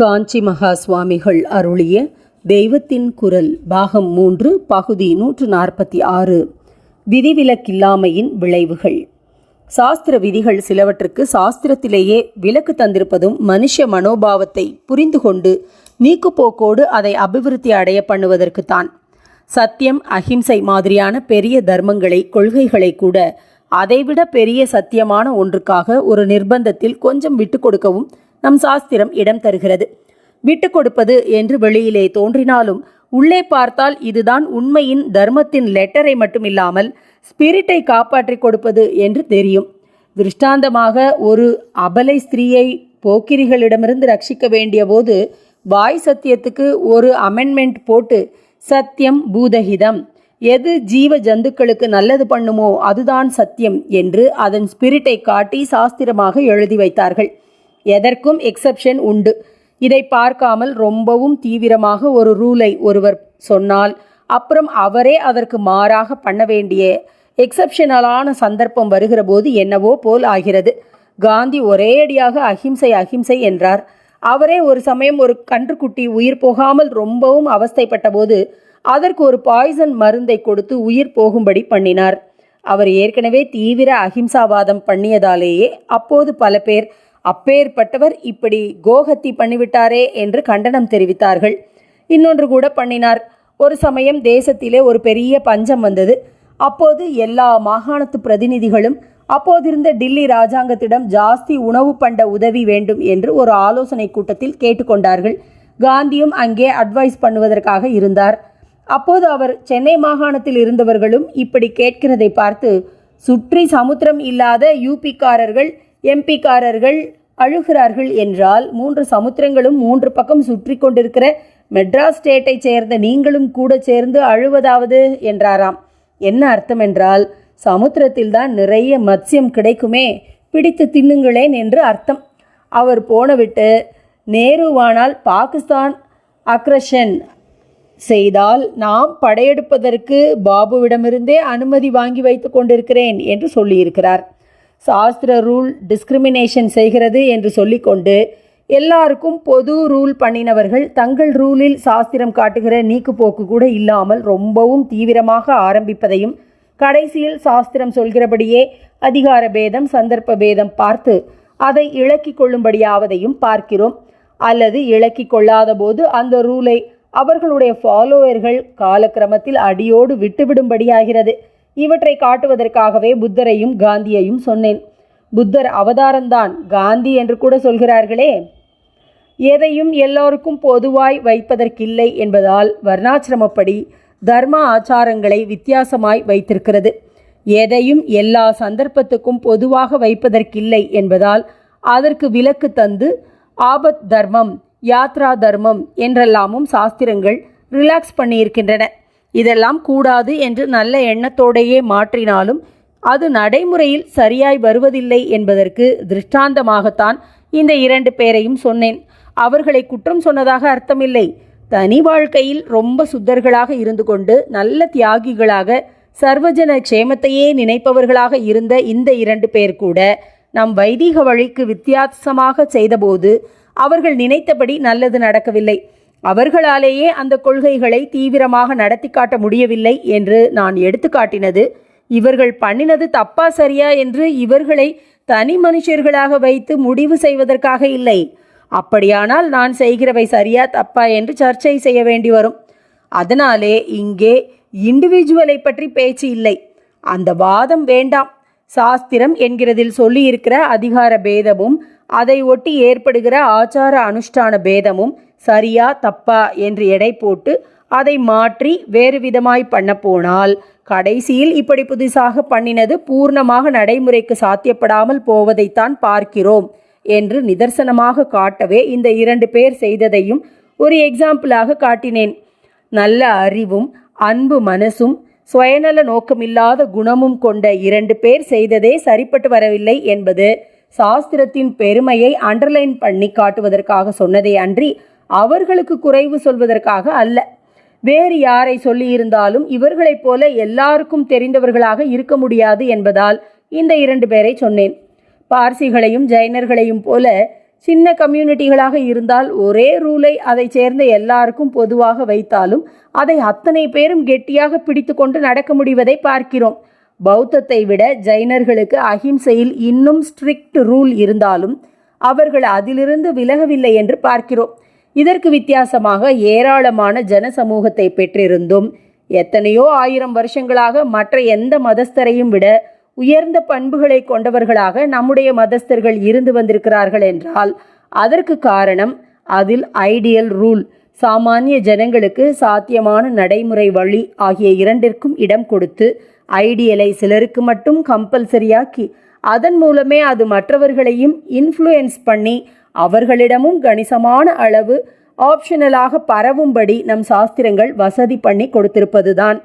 காஞ்சி மகா சுவாமிகள் அருளிய தெய்வத்தின் குரல் பாகம் மூன்று பகுதி நூற்று நாற்பத்தி ஆறு விதிவிலக்கில்லாமையின் விளைவுகள். சாஸ்திர விதிகள் சிலவற்றுக்கு சாஸ்திரத்திலேயே விலக்கு தந்திருப்பதும் மனுஷ மனோபாவத்தை புரிந்து கொண்டு நீக்குப்போக்கோடு அதை அபிவிருத்தி அடைய பண்ணுவதற்குத்தான் சத்தியம் அஹிம்சை மாதிரியான பெரிய தர்மங்களை கொள்கைகளை கூட அதைவிட பெரிய சத்தியமான ஒன்றுக்காக ஒரு நிர்பந்தத்தில் கொஞ்சம் விட்டு கொடுக்கவும் நம் சாஸ்திரம் இடம் தருகிறது. விட்டு கொடுப்பது என்று வெளியிலே தோன்றினாலும் உள்ளே பார்த்தால் இதுதான் உண்மையின் தர்மத்தின் லெட்டரை மட்டுமில்லாமல் ஸ்பிரிட்டை காப்பாற்றி கொடுப்பது என்று தெரியும். திருஷ்டாந்தமாக ஒரு அபலை ஸ்திரீயை போக்கிரிகளிடமிருந்து ரட்சிக்க வேண்டிய போது வாய் சத்தியத்துக்கு ஒரு அமெண்ட்மெண்ட் போட்டு சத்தியம் பூதஹிதம். எது ஜீவ ஜந்துக்களுக்கு நல்லது பண்ணுமோ அதுதான் சத்தியம் என்று அதன் ஸ்பிரிட்டை காட்டி சாஸ்திரமாக எழுதி வைத்தார்கள். எதற்கும் எக்ஸப்ஷன் உண்டு. இதை பார்க்காமல் ரொம்பவும் தீவிரமாக ஒரு ரூலை ஒருவர் சொன்னால் அப்புறம் அவரே அதற்கு மாறாக பண்ண வேண்டிய எக்ஸப்ஷனலான சந்தர்ப்பம் வருகிற போது என்னவோ போல் ஆகிறது. காந்தி ஒரேடியாக அஹிம்சை அஹிம்சை என்றார். அவரே ஒரு சமயம் ஒரு கன்றுக்குட்டி உயிர் போகாமல் ரொம்பவும் அவஸ்தைப்பட்ட போது அதற்கு ஒரு பாய்சன் மருந்தை கொடுத்து உயிர் போகும்படி பண்ணினார். அவர் ஏற்கனவே தீவிர அஹிம்சாவாதம் பண்ணியதாலேயே அப்போது பல பேர் அப்பேற்பட்டவர் இப்படி கோஹத்தி பண்ணிவிட்டாரே என்று கண்டனம் தெரிவித்தார்கள். இன்னொன்று கூட பண்ணினார். ஒரு சமயம் தேசத்திலே ஒரு பெரிய பஞ்சம் வந்தது. அப்போது எல்லா மாகாணத்து பிரதிநிதிகளும் அப்போதிருந்த டில்லி ராஜாங்கத்திடம் ஜாஸ்தி உணவு பண்ட உதவி வேண்டும் என்று ஒரு ஆலோசனை கூட்டத்தில் கேட்டுக்கொண்டார்கள். காந்தியும் அங்கே அட்வைஸ் பண்ணுவதற்காக இருந்தார். அப்போது அவர் சென்னை மாகாணத்தில் இருந்தவர்களும் இப்படி கேட்கிறதை பார்த்து சுற்றி சமுத்திரம் இல்லாத யூபிக்காரர்கள் எம்பிக்காரர்கள் அழுகிறார்கள் என்றால் மூன்று சமுத்திரங்களும் மூன்று பக்கம் சுற்றி கொண்டிருக்கிற மெட்ராஸ் ஸ்டேட்டை சேர்ந்த நீங்களும் கூட சேர்ந்து அழுவதாவது என்றாராம். என்ன அர்த்தம் என்றால் சமுத்திரத்தில்தான் நிறைய மத்சியம் கிடைக்குமே பிடித்து தின்னுங்களேன் என்று அர்த்தம். அவர் போனவிட்டு நேருவானால் பாகிஸ்தான் அக்ரஷன் செய்தால் நாம் படையெடுப்பதற்கு பாபுவிடமிருந்தே அனுமதி வாங்கி வைத்து கொண்டிருக்கிறேன் என்று சொல்லியிருக்கிறார். சாஸ்திர ரூல் டிஸ்கிரிமினேஷன் செய்கிறது என்று சொல்லிக்கொண்டு எல்லாருக்கும் பொது ரூல் பண்ணினவர்கள் தங்கள் ரூலில் சாஸ்திரம் காட்டுகிற நீக்குப்போக்கு கூட இல்லாமல் ரொம்பவும் தீவிரமாக ஆரம்பிப்பதையும் கடைசியில் சாஸ்திரம் சொல்கிறபடியே அதிகார பேதம் சந்தர்ப்ப பேதம் பார்த்து அதை இழக்கிக் கொள்ளும்படியாவதையும் பார்க்கிறோம். அல்லது இழக்கிக் கொள்ளாத போது அந்த ரூலை அவர்களுடைய ஃபாலோவர்கள் காலக்கிரமத்தில் அடியோடு விட்டுவிடும்படியாகிறது. இவற்றை காட்டுவதற்காகவே புத்தரையும் காந்தியையும் சொன்னேன். புத்தர் அவதாரம்தான் காந்தி என்று கூட சொல்கிறார்களே. எதையும் எல்லோருக்கும் பொதுவாய் வைப்பதற்கில்லை என்பதால் வர்ணாசிரமப்படி தர்ம ஆச்சாரங்களை வித்தியாசமாய் வைத்திருக்கிறது. எதையும் எல்லா சந்தர்ப்பத்துக்கும் பொதுவாக வைப்பதற்கில்லை என்பதால் அதற்கு விலக்கு தந்து ஆபத் தர்மம் யாத்ரா தர்மம் என்றெல்லாமும் சாஸ்திரங்கள் ரிலாக்ஸ் பண்ணியிருக்கின்றன. இதெல்லாம் கூடாது என்று நல்ல எண்ணத்தோடையே மாற்றினாலும் அது நடைமுறையில் சரியாய் வருவதில்லை என்பதற்கு திருஷ்டாந்தமாகத்தான் இந்த இரண்டு பேரையும் சொன்னேன். அவர்களை குற்றம் சொன்னதாக அர்த்தமில்லை. தனி வாழ்க்கையில் ரொம்ப சுத்தர்களாக இருந்து கொண்டு நல்ல தியாகிகளாக சர்வஜன க்ஷேமத்தையே நினைப்பவர்களாக இருந்த இந்த இரண்டு பேர் கூட நம் வைதீக வழிக்கு வித்தியாசமாக செய்தபோது அவர்கள் நினைத்தபடி நல்லது நடக்கவில்லை. அவர்களாலேயே அந்த கொள்கைகளை தீவிரமாக நடத்தி காட்ட முடியவில்லை என்று நான் எடுத்துக்காட்டினது. இவர்கள் பண்ணினது தப்பா சரியா என்று இவர்களை தனி மனுஷர்களாக வைத்து முடிவு செய்வதற்காக இல்லை. அப்படியானால் நான் செய்கிறவை சரியா தப்பா என்று சர்ச்சை செய்ய வேண்டி வரும். அதனாலே இங்கே இண்டிவிஜுவலை பற்றி பேச்சு இல்லை. அந்த வாதம் வேண்டாம். சாஸ்திரம் என்கிறதில் சொல்லியிருக்கிற அதிகார பேதமும் அதை ஒட்டி ஏற்படுகிற ஆச்சார அனுஷ்டான பேதமும் சரியா தப்பா என்று எடை போட்டு அதை மாற்றி வேறு விதமாய் பண்ண போனால் கடைசியில் இப்படி புதுசாக பண்ணினது பூர்ணமாக நடைமுறைக்கு சாத்தியப்படாமல் போவதைத்தான் பார்க்கிறோம் என்று நிதர்சனமாக காட்டவே இந்த இரண்டு பேர் செய்ததையும் ஒரு எக்ஸாம்பிளாக காட்டினேன். நல்ல அறிவும் அன்பு மனசும் சுயநல நோக்கமில்லாத குணமும் கொண்ட இரண்டு பேர் செய்ததே சரிப்பட்டு வரவில்லை என்பது சாஸ்திரத்தின் பெருமையை அண்டர்லைன் பண்ணி காட்டுவதற்காக சொன்னதே அன்றி அவர்களுக்கு குறைவு சொல்வதற்காக அல்ல. வேறு யாரை சொல்லியிருந்தாலும் இவர்களைப் போல எல்லாருக்கும் தெரிந்தவர்களாக இருக்க முடியாது என்பதால் இந்த இரண்டு பேரை சொன்னேன். பார்சிகளையும் ஜைனர்களையும் போல சின்ன கம்யூனிட்டிகளாக இருந்தால் ஒரே ரூலை அதை சேர்ந்த எல்லாருக்கும் பொதுவாக வைத்தாலும் அதை அத்தனை பேரும் கெட்டியாக பிடித்து கொண்டு நடக்க முடிவதை பார்க்கிறோம். பௌத்தத்தை விட ஜைனர்களுக்கு அஹிம்சையில் இன்னும் ஸ்ட்ரிக்ட் ரூல் இருந்தாலும் அவர்கள் அதிலிருந்து விலகவில்லை என்று பார்க்கிறோம். இதற்கு வித்தியாசமாக ஏராளமான ஜன சமூகத்தை பெற்றிருந்தும் எத்தனையோ ஆயிரம் வருஷங்களாக மற்ற எந்த மதஸ்தரையும் விட உயர்ந்த பண்புகளை கொண்டவர்களாக நம்முடைய மதஸ்தர்கள் இருந்து வந்திருக்கிறார்கள் என்றால் அதற்கு காரணம் அதில் ஐடியல் ரூல் சாமானிய ஜனங்களுக்கு சாத்தியமான நடைமுறை வழி ஆகிய இரண்டிற்கும் இடம் கொடுத்து ஐடியலை சிலருக்கு மட்டும் கம்பல்சரியாக்கி அதன் மூலமே அது மற்றவர்களையும் இன்ஃப்ளூயன்ஸ் பண்ணி அவர்களிடமும் கணிசமான அளவு ஆப்ஷனலாக பரவும்படி நம் சாஸ்திரங்கள் வசதி பண்ணி கொடுத்திருப்பதுதான்.